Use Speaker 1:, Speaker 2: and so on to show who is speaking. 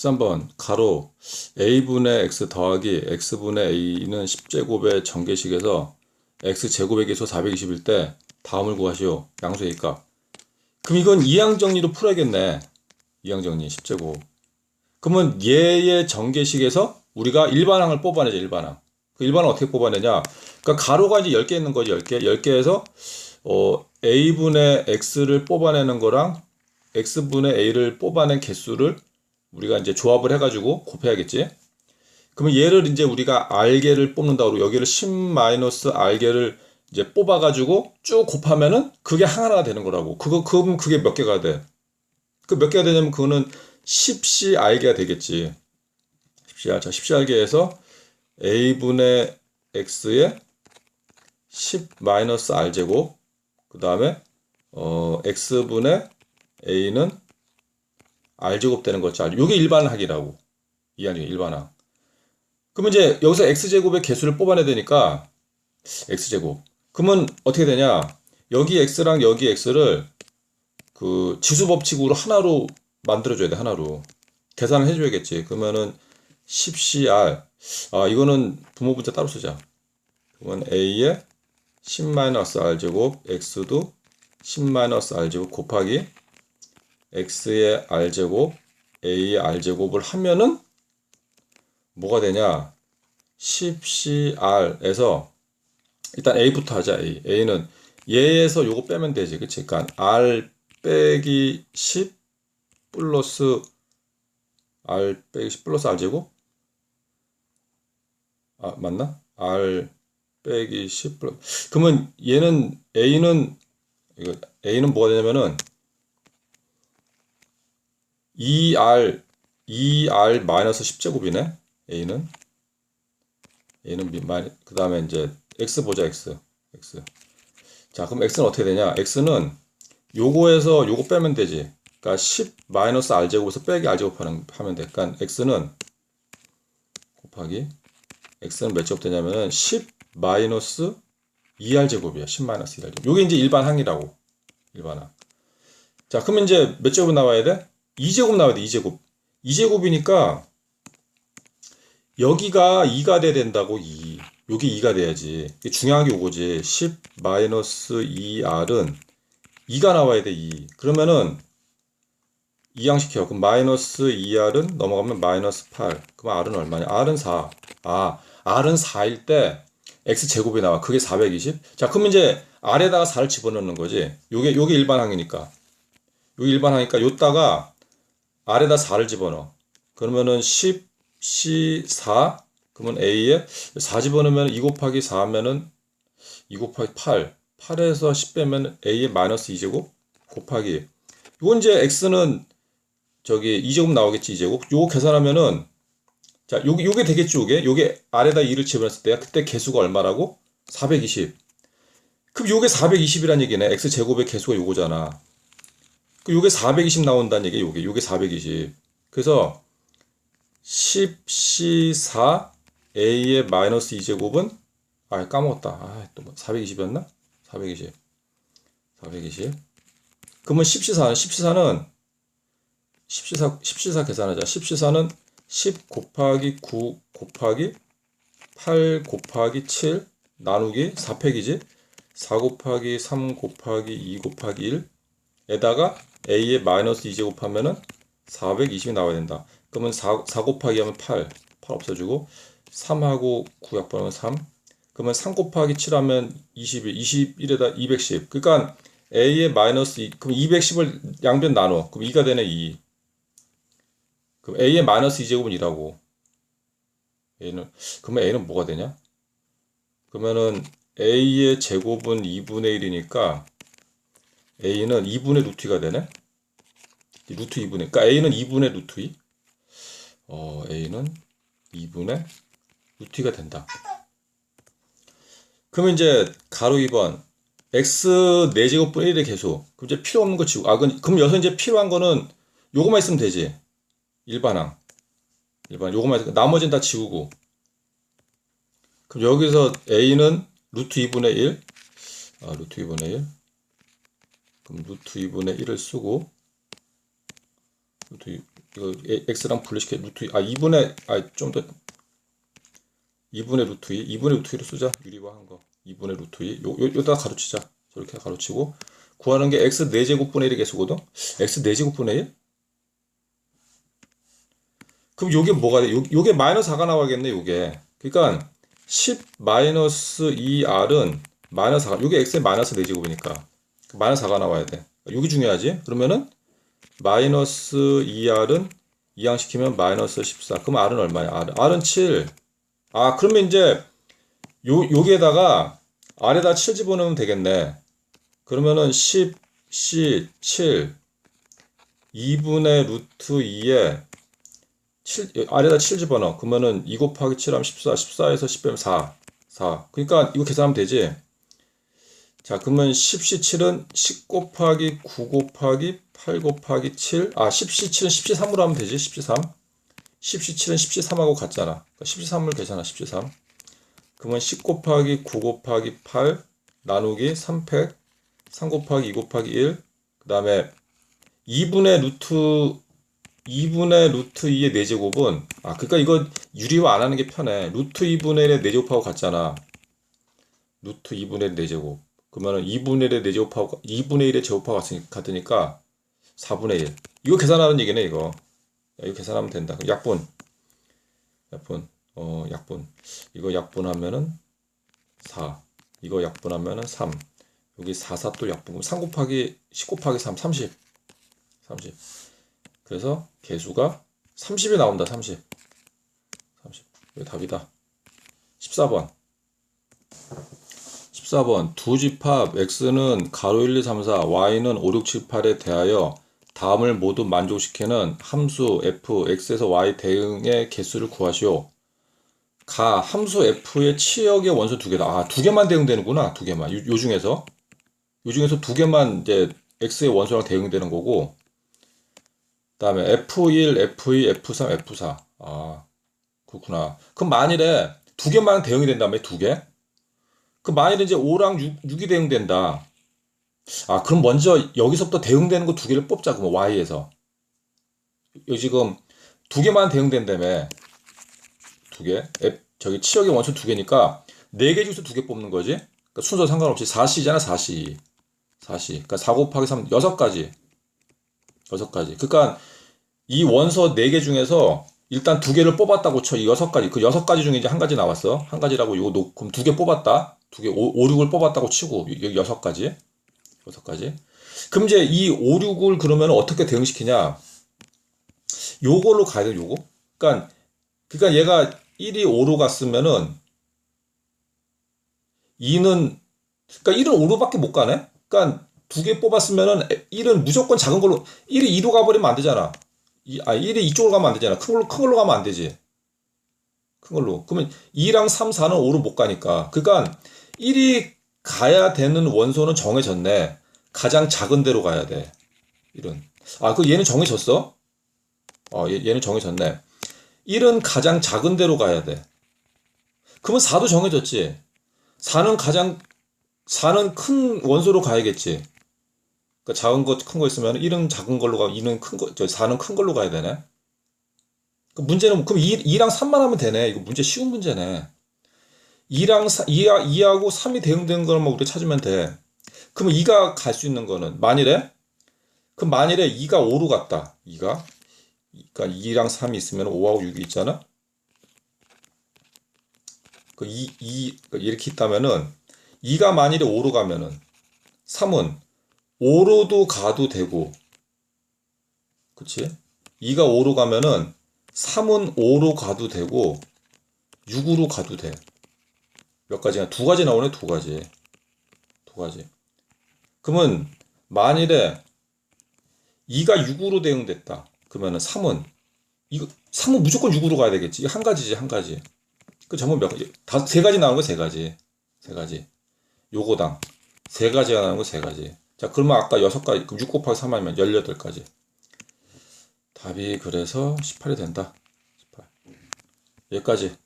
Speaker 1: 13번 가로 a분의 x 더하기 x분의 a는 10제곱의 전개식에서 x제곱의 개수 420일 때 다음을 구하시오. 양수의 값. 그럼 이건 이항정리로 풀어야겠네. 이항정리 10제곱. 그러면 얘의 전개식에서 우리가 일반항을 뽑아내죠. 일반항. 그 일반항 어떻게 뽑아내냐? 그러니까 가로가 이제 10개 있는 거지. 10개. 10개에서 어, a분의 x를 뽑아내는 거랑 x분의 a를 뽑아낸 개수를 우리가 이제 조합을 해가지고 곱해야겠지. 그러면 얘를 이제 우리가 r개를 뽑는다고 여기를 10-r개를 이제 뽑아가지고 쭉 곱하면은 그게 하나가 되는 거라고. 그거, 그럼 그게 몇 개가 돼? 그 몇 개가 되냐면 그거는 10cr개가 되겠지. 10cr. 자, 10cr개에서 a분의 x에 10-r제곱. 그 다음에, 어, x분의 a는 r제곱 되는 거죠. 이게 일반항이라고. 이항이 일반항. 그러면 이제 여기서 x제곱의 개수를 뽑아내야 되니까 x제곱. 그러면 어떻게 되냐? 여기 x랑 여기 x를 그 지수 법칙으로 하나로 만들어줘야 돼, 하나로. 계산을 해줘야겠지. 그러면은 10cr. 아, 이거는 부모 분자 따로 쓰자. 그러면 a에 10-r제곱, x도 10-r제곱 곱하기 x의 r제곱, a의 r제곱을 하면은 뭐가 되냐? 10cr에서 일단 a부터 하자. a. a는 얘에서 요거 빼면 되지. 그치? 그러니까 r 빼기 10 플러스 r 빼기 10 플러스 r제곱? 아, 맞나? r 빼기 10 플러스 그러면 얘는 a는 이거 a는 뭐가 되냐면은 2r 2r 마이너스 10제곱이네. a는. A는 그 다음에 이제 x 보자 x. X. 자 그럼 x는 어떻게 되냐? X는 요거에서 요거 빼면 되지. 그러니까 10 마이너스 r 제곱에서 빼기 r 제곱 하는 하면 돼. 그러니까 x는 곱하기 x는 몇 제곱 되냐면은 10 마이너스 2r 제곱이야. 10 마이너스 2r 제곱. 요게 이제 일반항이라고. 일반항. 자 그러면 이제 몇 제곱 나와야 돼 2제곱 나와야 돼 2제곱 2제곱이니까 여기가 2가 돼야 된다고 2. 여기 2가 돼야지. 중요한 게 이거지. 10 마이너스 2r은 2가 나와야 돼 2. 그러면은 이항시켜. 그럼 마이너스 2r은 넘어가면 마이너스 8. 그럼 r은 얼마냐? r은 4. 아, r은 4일 때 x 제곱이 나와. 그게 420. 자, 그럼 이제 r에다가 4를 집어넣는 거지. 요게 요게 일반항이니까. 요게 일반항이니까 요다가 r에다 4를 집어넣어. 그러면은 10 C4 그러면 A에 4 집어넣으면 2 곱하기 4 하면은 2 곱하기 8 8에서 10 빼면 A에 마이너스 2제곱 곱하기. 이건 이제 X는 저기 2제곱 나오겠지 2제곱? 요거 계산하면은 자 요게 요게 되겠지 요게? 요게 아래다 2를 집어넣었을 때 그때 개수가 얼마라고? 420 그럼 요게 420이란 얘기네. X 제곱의 개수가 요거잖아. 그 요게 420 나온다는 얘기 요게 요게 420 그래서 10C4 A의 마이너스 2제곱은 아 까먹었다. 아, 또 420이었나? 뭐 420. 420. 그러면 10C4는 10C4는 10C4 10C4 계산하자. 10C4는 10 곱하기 9 곱하기 8 곱하기 7 나누기 4팩이지. 4 곱하기 3 곱하기 2 곱하기 1에다가 A의 마이너스 2 제곱 하면은 420이 나와야 된다. 그러면 4, 4 곱하기 하면 8, 8 없어지고 3하고 9 약분하면 3. 그러면 3 곱하기 7 하면 21, 21에다 210. 그러니까 A의 마이너스 2, 그럼 210을 양변 나눠. 그럼 2가 되네 2. 그럼 A의 마이너스 2제곱은 2라고. A는, 그러면 A는 뭐가 되냐? 그러면은 A의 제곱은 2분의 1이니까 A는 2분의 루트 2가 되네? 루트 2분의, 그러니까 A는 2분의 루트 2. 어, A는 2분의 루트가 된다. 그러면 이제 가로 2번 x 4제곱분 1의 개수. 그럼 이제 필요 없는 거 지우고. 아, 그럼 여기서 이제 필요한 거는 요거만 있으면 되지. 일반항. 일반 요거만 있으면 나머지는 다 지우고. 그럼 여기서 a는 루트 2분의 1. 아, 루트 2분의 1. 그럼 루트 2분의 1을 쓰고 루트 2, 이거 에- x랑 분리시켜 루트 2, 아 2분의 아 좀 더 2분의 루트 2 2분의 루트 2로 쓰자. 유리화한 거. 2분의 루트 2 요, 요, 요다 가로치자. 저렇게 가로치고 구하는 게 x 4제곱분의 1이 개수거든? X 4제곱분의 1 그럼 요게 뭐가 돼? 요, 요게 마이너스 4가 나와야겠네 요게. 그러니까 10 마이너스 2r은 마이너스 4 요게 x의 마이너스 4제곱이니까 마이너스 4가 나와야 돼 요게 중요하지 그러면은 마이너스 2r은 이항시키면 마이너스 14 그럼 r은 얼마야 r, r은 7 아, 그러면 이제 요 여기에다가 아래다 7 집어넣으면 되겠네. 그러면은 10, 10, 7, 2분의 루트 2에 7, 아래다 7 집어넣어. 그러면은 2 곱하기 7 하면 14, 14에서 10 빼면 4, 4. 그러니까 이거 계산하면 되지. 자, 그러면 10시 7은 10 곱하기 9 곱하기 8 곱하기 7. 아, 10시 7은 10시 3으로 하면 되지. 10시 3. 10시 7은 10시 3하고 같잖아. 10시 3을 계산하 10시 3. 그러면 10 곱하기 9 곱하기 8 나누기 3팩 3 곱하기 2 곱하기 1. 그 다음에 2분의 루트 2분의 루트 2의 4제곱은 아 그러니까 이거 유리화 안 하는 게 편해. 루트 2분의 1의 4제곱하고 같잖아. 루트 2분의 1 4제곱. 그러면은 2분의 1의 4제곱하고 2분의 1의 제곱하고 같으니- 같으니까 4분의 1. 이거 계산하는 얘기네 이거. 야, 이거 계산하면 된다. 그럼 약분. 약분. 어, 약분. 이거 약분하면은 4. 이거 약분하면은 3. 여기 4, 4 또 약분. 그럼 3 곱하기 10 곱하기 3, 30. 30. 그래서 개수가 30이 나온다. 30. 30. 이거 답이다. 14번. 14번. 두 집합 x는 가로 1, 2, 3, 4, y는 5, 6, 7, 8에 대하여 다음을 모두 만족시키는 함수 f, x에서 y 대응의 개수를 구하시오. 가 함수 f의 치역의 원소 두 개다. 아, 두 개만 대응되는구나. 두 개만. 요, 요 중에서 요 중에서 두 개만 이제 x의 원소랑 대응되는 거고. 그다음에 f1, f2, f3, f4. 아, 그렇구나. 그럼 만일에 두 개만 대응이 된다며 두 개? 그 만일에 이제 5랑 6, 6이 대응된다. 아, 그럼 먼저 여기서부터 대응되는 거 두 개를 뽑자. 그럼 Y에서. 여기 지금 두 개만 대응된다며. 두 개. F, 저기 치역의 원소 두 개니까 네 개 중에서 두 개 뽑는 거지. 그러니까 순서 상관없이 4C잖아, 4C. 4C. 그러니까 4 곱하기 3, 6가지. 6가지. 그러니까 이 원서 네 개 중에서 일단 두 개를 뽑았다고 쳐. 이 여섯 가지. 그 여섯 가지 중에 이제 한 가지 나왔어. 한 가지라고 이거 놓, 그럼 두 개 뽑았다. 두 개, 5, 5, 6을 뽑았다고 치고, 여섯 가지. 여섯 가지. 그럼 이제 이 5, 6을 그러면 어떻게 대응시키냐? 요걸로 가야 돼, 요거. 그러니까, 그러니까 얘가 1이 5로 갔으면은 2는, 그러니까 1은 5로밖에 못 가네? 그러니까 두 개 뽑았으면은 1은 무조건 작은 걸로, 1이 2로 가버리면 안 되잖아. 이, 아, 1이 이쪽으로 가면 안 되잖아. 큰 걸로, 큰 걸로 가면 안 되지. 큰 걸로. 그러면 2랑 3, 4는 5로 못 가니까. 그러니까 1이 가야 되는 원소는 정해졌네. 가장 작은 데로 가야 돼. 이런. 아, 그 얘는 정해졌어? 어, 얘, 얘는 정해졌네. 1은 가장 작은 데로 가야 돼. 그러면 4도 정해졌지. 4는 가장, 4는 큰 원소로 가야겠지. 그러니까 작은 거, 큰 거 있으면 1은 작은 걸로 가고 2는 큰 거, 저 4는 큰 걸로 가야 되네. 그 문제는, 그럼 2, 2랑 3만 하면 되네. 이거 문제 쉬운 문제네. 2랑 4, 2하, 2하고 3이 대응되는 거만 우리가 찾으면 돼. 그러면 2가 갈 수 있는 거는 만일에 그럼 만일에 2가 5로 갔다. 2가 그러니까 2랑 3이 있으면 5하고 6이 있잖아. 그 2, 2 이렇게 있다면은 2가 만일에 5로 가면은 3은 5로도 가도 되고 그치? 2가 5로 가면은 3은 5로 가도 되고 6으로 가도 돼. 몇 가지가 두 가지 나오네 두 가지. 두 가지. 그러면 만일에 2가 6으로 대응됐다. 그러면은 3은 이거 3은 무조건 6으로 가야 되겠지. 한 가지지 한 가지. 그 전부 몇 가지 다 세 가지 나온 거세 가지. 세 가지. 요거당. 세 가지가 나온 거세 가지. 자 그러면 아까 여섯 가지 그럼 6 곱하기 3 하면 18가지. 답이 그래서 18이 된다. 18 여기까지